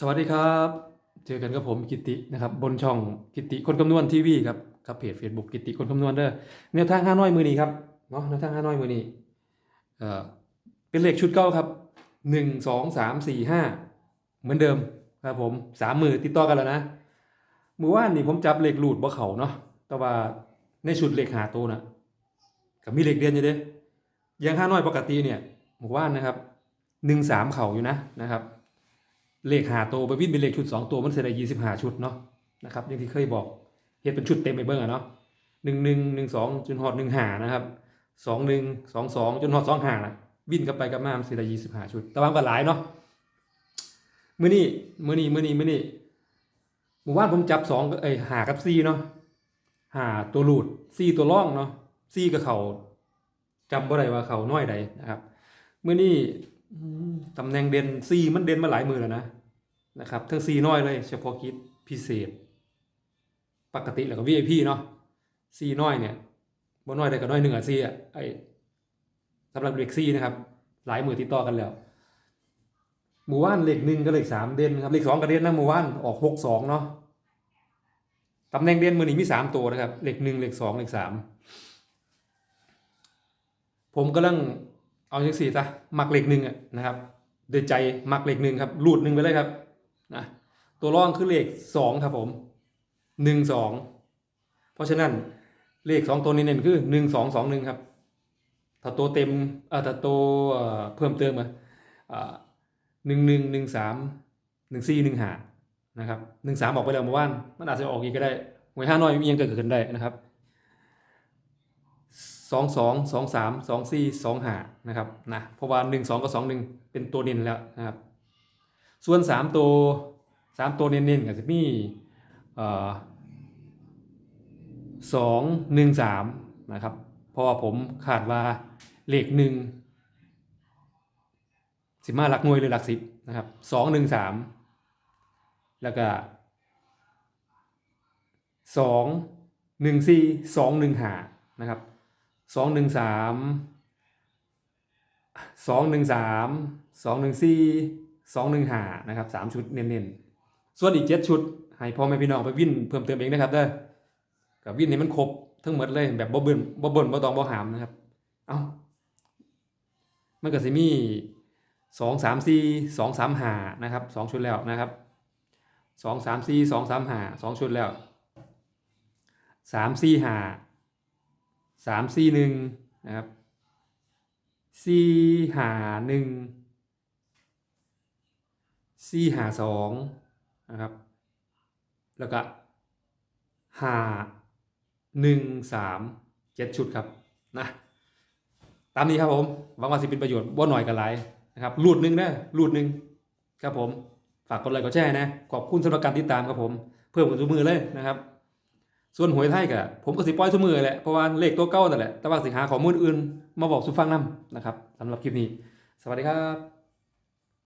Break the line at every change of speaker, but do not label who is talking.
สวัสดีครับ เจอกันกับผมกิตินะครับบนช่องกิติคนคำนวณทีวีครับครับเพจ Facebook กิติคนคำนวณเด้อแนวทางห้าน้อยมือนี้ครับเนาะแนวทางห้าน้อยมือนี้เอ่อเป็นเลขชุดเก้าครับหนึ่งสองสามสี่ห้าเหมือนเดิมครับผมสามมือติดต่อกันแล้วนะมือว่านนี่ผมจับเลขหลูดบ่เขาเนาะแต่ว่าในชุดเลขหาตัวนะกับมีเลขเดียนอยู่เด้อยังห้าน้อยปกติเนี่ยมู่ว่านนะครับหนึ่งสามเข่าอยู่นะนะครับ เลขหาตัวไปวิ่งเป็นเลขชุดสองตัวมันเสียได้ยี่สิบห้าชุดเนาะนะครับอย่างที่เคยบอกเฮ็ดเป็นชุดเต็มไปเบิ้งอะเนาะหนึ่งหนึ่งหนึ่งสองจนหอดหนึ่งหานะครับสองหนึ่งสองสองจนหอดสองหานะวิ่งกับไปกับมามันเสียได้ยี่สิบห้าชุด แต่ว่ามันก็หลายเนาะมือนี้มือนี้มือนี้มือนี้หมู่บ้านผมจับสองเอ้หากับซีเนาะหาตัวหลุดซีตัวร่องเนาะซีกับเขาจำบ่ได้ว่าเขาน้อยใดนะครับมื้อนี้ตำแหน่งเด่นซีมันเด่นมาหลายมือแล้วนะ นะครับทั้งซีน้อยเลย เฉพาะกิจพิเศษ ปกติแล้วก็ VIP เนาะซีน้อยเนี่ยบ่น้อยได้ก็น้อยหนึ่งอะซีอะไอสำหรับเด็กซีนะครับ หลายมือติดต่อกันแล้วหมู่ว่านเลขหนึ่งกับเลขสามเด่นครับเลขสองก็เด่นนะหมู่ว่านออกหกสองเนาะตำแหน่งเด่นมือนี้มีสามตัวนะครับเลขหนึ่งเลขสองเลขสามผมกำลังเอาจังสี่ซะมักเลขหนึ่งอะนะครับโดยใจมักเลขหนึ่งครับรูดหนึ่งไปเลยครับ นะตัวร่องคือเลขสองครับผมหนึ่งสองเพราะฉะนั้นเลขสองตัวนี้เน้นคือหนึ่งสองสองหนึ่งครับ ถ้าตัวเต็มเอ่อถ้าตัวเพิ่มเติมมาหนึ่งหนึ่งหนึ่งสามหนึ่งสี่หนึ่งหานะครับหนึ่งสามออกไปแล้วเมื่อวานมันอาจจะออกอีกก็ได้หวยห้าน้อยมียังเกิดขึ้นได้นะครับสองสองสองสามสองสี่สองหานะครับนะเพราะว่าหนึ่งสองกับสองหนึ่งเป็นตัวเน้นแล้วนะครับ ส่วนสามตัวสามตัวเน้นๆก็จะมีเอ่อสองหนึ่งสามนะครับเพราะว่าผมคาดว่าเลขหนึ่งสิมาหลักหน่วยหรือหลักสิบนะครับสองหนึ่งสามแล้วก็สองหนึ่งสี่สองหนึ่งหานะครับสองหนึ่งสามสองหนึ่งสามสองหนึ่งสี่ สองหนึ่งหานะครับสามชุดเน้นๆ ส่วนอีกเจ็ดชุด ให้พ่อแม่พี่น้องไปวิ่นเพิ่มเติมเองนะครับเด้อกับวิ่นให้มันครบทั้งหมดเลยแบบบ่เบิ่นบ่เบิ่นบ่ตองบ่หามนะครับ เอ้ามันก็สิมีสองสามสี่สองสามหานะครับสองชุดแล้วนะครับสองสามสี่สองสามหาสองชุดแล้วสามสี่หาสามสี่หนึ่งนะครับสี่หาหนึ่ง สี่หาสองนะครับ แล้วก็หาหนึ่งสามเจ็ดชุดครับนะตามนี้ครับผมหวังว่าสิเป็นประโยชน์บ่หน่อยกันหลายนะครับรูดหนึ่งนะรูดหนึ่งครับผมฝากกดไลค์กดแชร์นะ ขอบคุณสำหรับการติดตามครับผม เพิ่มกันทุกมือเลยนะครับ ส่วนหวยไทยก็ผมก็สิปล่อยทุกมือแหละเพราะว่าเลขตัวเก้านั่นแหละแต่ว่าสิหาข้อมูลอื่น มาบอกสุฟังนํนะครับสำหรับคลิปนี้ สวัสดีครับ